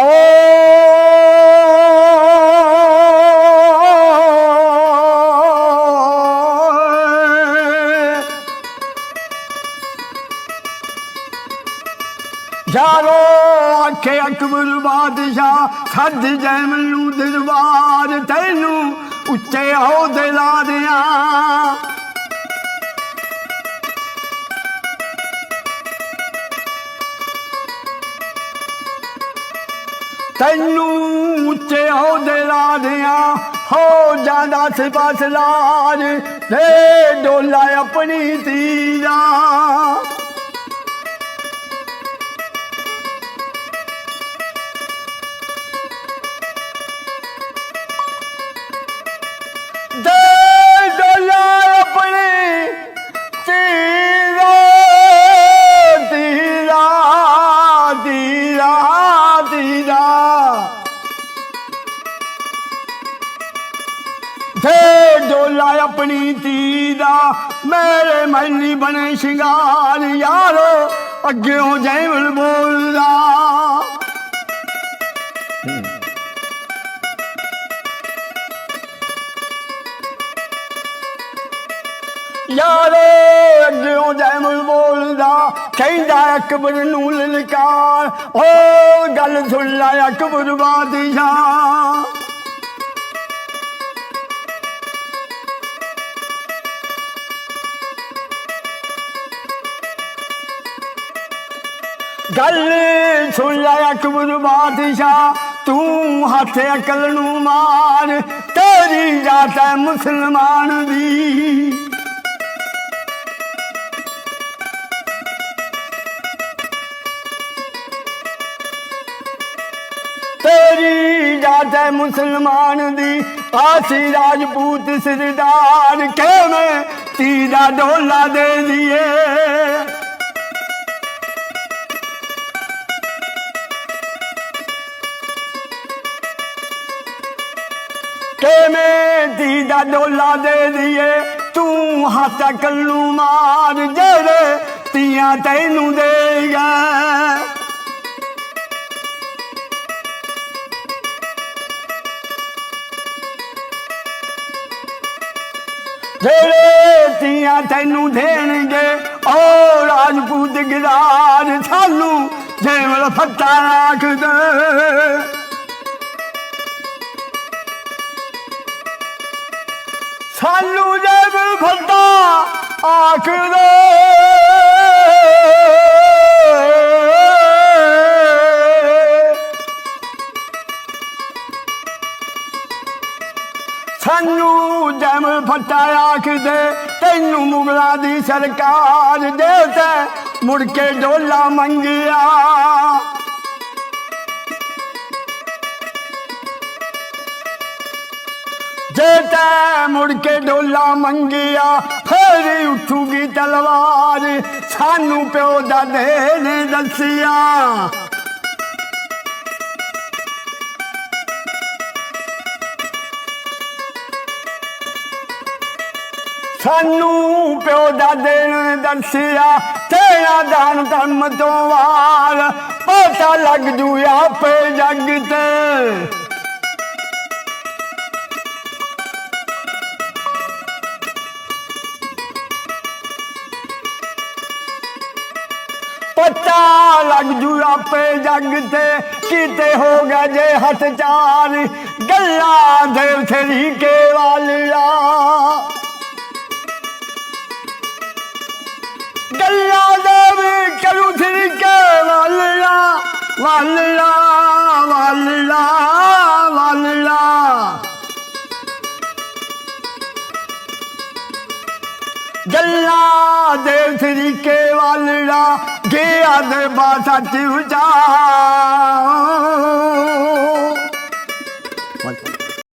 ਓਏ। ਯਾਰੋ ਆਖੇ ਅਕਬਰ ਬਾਦਸ਼ਾਹ ਸੱਜ ਜੈ ਮੈਨੂੰ ਦਰਬਾਰ ਤੈਨੂੰ ਉੱਚੇ ਅਹੁਦੇ ਲਾ ਦਿਆਂ। ਤੈਨੂੰ ਉੱਚੇ ਦੇ ਲਾ ਦਿਆਂ ਹੋ ਜਾਂਦਾ ਸਿਪਾਸ ਲਾਜ ਤੇ ਡੋਲਾ ਆਪਣੀ ਤੀਰਾ ਦੇ ਡੋਲਾ ਆਪਣੀ ਦਾ, ਮੇਰੇ ਮਹਿਲੀ ਬਣੇ ਸ਼ਿੰਗਾਰ ਯਾਰੋ, ਅੱਗਿਓਂ ਜੈਵਲ ਬੋਲਦਾ। ਯਾਰੇ, ਅੱਗਿਓਂ ਜੈਮਲ ਬੋਲਦਾ, ਕਹਿੰਦਾ ਅਕਬਰ ਨੂੰ ਲਲਕਾਰ ਓ ਗੱਲ ਸੁਣ ਲੈ ਅਕਬਰ ਬਾਦਸ਼ਾਹ। ਗੱਲ ਸੁਣ ਲੈ ਅਕਬਰ ਬਾਦਸ਼ਾਹ, ਤੂੰ ਹੱਥ ਅਕਲ ਨੂੰ ਮਾਰ ਤੇਰੀ ਜਾਤ ਹੈ ਮੁਸਲਮਾਨ ਦੀ। ਤੇਰੀ ਜਾਤ ਹੈ ਮੁਸਲਮਾਨ ਦੀ, ਆਸੀ ਰਾਜਪੂਤ ਸਰਦਾਰ, ਕਿਵੇਂ ਤੀ ਦਾ ਡੋਲਾ ਦੇ ਦੀਏ? ਕਿਵੇਂ ਤੀ ਦਾ ਡੋਲਾ ਦੇ ਦੀਏ? ਤੂੰ ਹੱਥ ਕੱਲੂ ਮਾਰ ਜਿਹੜੇ ਤੀਆਂ ਤੈਨੂੰ ਦੇਗਾ ਜਿਹੜੇ ਤੀਆਂ ਤੈਨੂੰ ਦੇਣਗੇ ਓ ਰਾਜਪੂਤ ਗਿਰਾਜ ਸਾਨੂੰ ਜੇਵਲ ਫੱਟਾ ਰੱਖ ਦੇ ਸਾਨੂੰ ਜੇਵਲ ਫੱਟਾ ਆਖ ਸਾਨੂੰ ਜਮ ਫੱਟਾ ਆਖਦੇ, ਤੈਨੂੰ ਮੁਗਲਾ ਦੀ ਸਰਕਾਰ ਦੇ ਤੇ ਮੁੜ ਕੇ ਡੋਲਾ ਮੰਗਿਆ। ਜੇ ਤੈ ਮੁੜ ਕੇ ਡੋਲਾ ਮੰਗਿਆ, ਫੇਰ ਉੱਠੂਗੀ ਤਲਵਾਰ। ਸਾਨੂੰ ਪਿਓ ਦਾ ਨੇ ਦੱਸਿਆ। ਸਾਨੂੰ ਪਿਓ ਦਾ ਦੇਣ ਦੱਸਿਆ, ਤੇਰਾ ਦਾਨ ਧਰਮ ਤੋਂ ਵਾਰ। ਪਤਾ ਲੱਗ ਜੂ ਆਪੇ ਜੱਗ ਤੇ ਪਤਾ ਲੱਗ ਜੂ ਆਪੇ ਜੱਗ ਤੇ। ਕੀਤੇ ਹੋ ਗਿਆ ਜੇ ਹੱਥ ਚਾਰ ਗੱਲਾਂ ਦੇ ਤਰੀਕੇ ਵਾਲਿਆ ਗੱਲਾਂ ਦੇ ਵੀ ਕਰੂ ਤਰੀਕੇ ਵਾਲਿਆ ਵਾਲਿਆ ਵਾਲਿਆ ਵਾਲਿਆ ਗੱਲਾਂ ਦੇ ਤਰੀਕੇ ਵਾਲੜਾ ਗਿਆ ਦੇ ਬਾਸਾ ਚ ਉਜਾ